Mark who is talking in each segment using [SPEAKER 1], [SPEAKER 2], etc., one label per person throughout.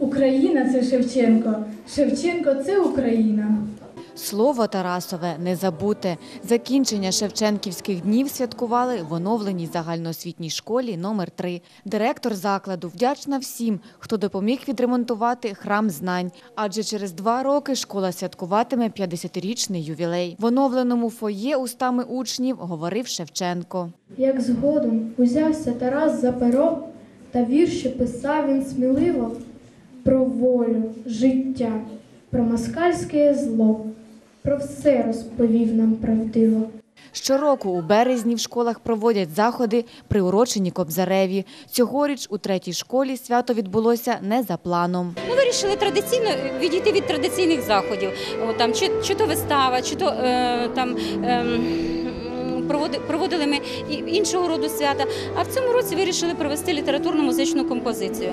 [SPEAKER 1] Україна це Шевченко. Шевченко це Україна.
[SPEAKER 2] Слово Тарасове не забуте. Закінчення Шевченківських днів святкували в оновленій загальноосвітній школі номер 3 Директор закладу вдячна всім, хто допоміг відремонтувати храм знань. Адже через два роки школа святкуватиме 50-річний ювілей. В оновленому фоє устами учнів говорив Шевченко.
[SPEAKER 1] Як згодом узявся Тарас за перо, та вірші писав він сміливо про волю, життя, про москальське зло, про все розповів нам правдиво.
[SPEAKER 2] Щороку у березні в школах проводять заходи, приурочені Кобзареві. Цьогоріч у третій школі свято відбулося не за планом.
[SPEAKER 3] Ми вирішили традиційно відійти від традиційних заходів. О, там, чи, чи то вистава, чи то е, там. ем, Проводили ми іншого роду свята, а в цьому році вирішили провести літературно-музичну композицію.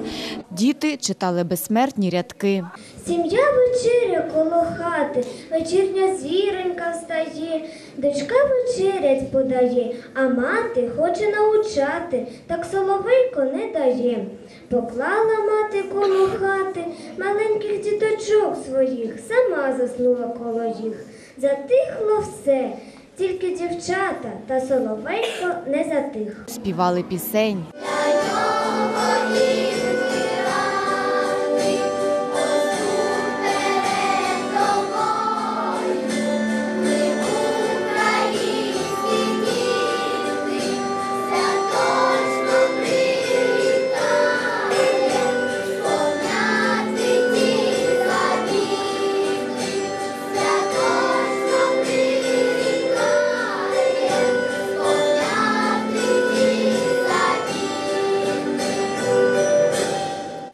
[SPEAKER 2] Діти читали безсмертні рядки.
[SPEAKER 4] Сім'я вечеря коло хати, вечірня зіронька встає, дочка вечерять подає, а мати хоче научати, так соловейко не дає. Поклала мати коло хати маленьких діточок своїх, сама заснула коло їх. Затихло все, тільки дівчата та соловейко не затих.
[SPEAKER 2] Співали пісень.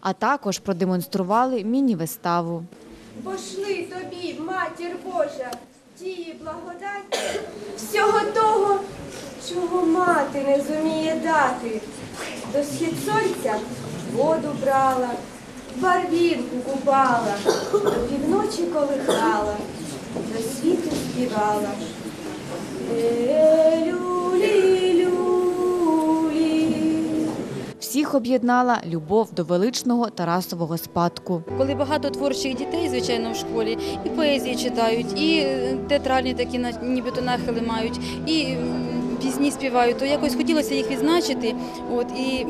[SPEAKER 2] А також продемонстрували міні-виставу.
[SPEAKER 5] Пошли тобі, матір Божа, тії благодать всього того, чого мати не зуміє дати. До схід сонця воду брала, барвінку купала, до півночі колихала, до світу співала.
[SPEAKER 2] Всіх об'єднала любов до величного Тарасового спадку.
[SPEAKER 3] Коли багато творчих дітей, звичайно, в школі, і поезії читають, і е, театральні такі на- нібито нахили мають, і пісні співають, то якось хотілося їх відзначити от, і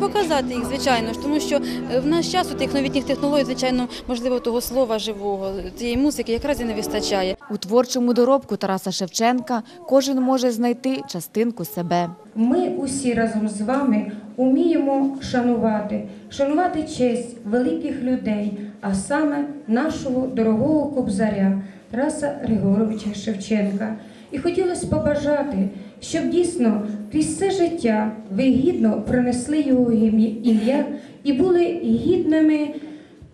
[SPEAKER 3] показати їх, звичайно ж, тому що е, в наш час у тих новітніх технологій, звичайно, можливо, того слова живого, цієї музики якраз і не вистачає.
[SPEAKER 2] У творчому доробку Тараса Шевченка кожен може знайти частинку себе.
[SPEAKER 6] Ми усі разом з вами уміємо шанувати, шанувати честь великих людей, а саме нашого дорогого кобзаря Тараса Григоровича Шевченка. І хотілося побажати, щоб дійсно крізь все життя ви гідно пронесли його ім'я і були гідними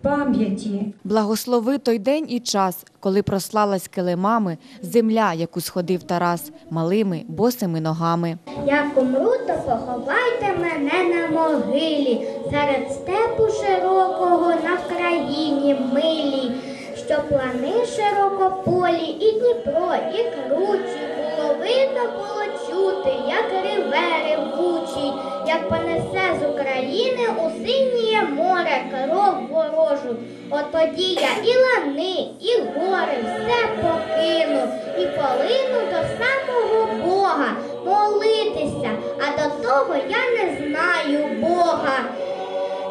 [SPEAKER 6] пам'яті.
[SPEAKER 2] Благослови той день і час, коли прослалась килимами земля, яку сходив Тарас малими босими ногами.
[SPEAKER 4] Як умру, то поховайте мене на могилі, серед степу широкого на Вкраїні милій, що плани широкополі, і Дніпро, і кручі, було видно, як понесе з України у синє море кров ворожу. От тоді я і лани, і гори все покину, і полину до самого Бога молитися, а до того я не знаю Бога.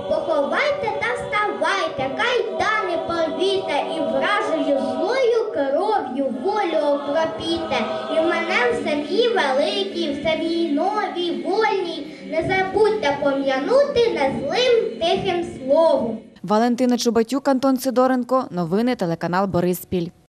[SPEAKER 4] Поховайте та вставайте, кайдани повіте, і вражою злою кров'ю волю окропіте. І в мене в сім'ї великій, в сім'ї новій, вольній. Не забудьте пом'янути незлим тихим словом.
[SPEAKER 2] Валентина Чубатюк, Антон Сидоренко. Новини телеканал Бориспіль.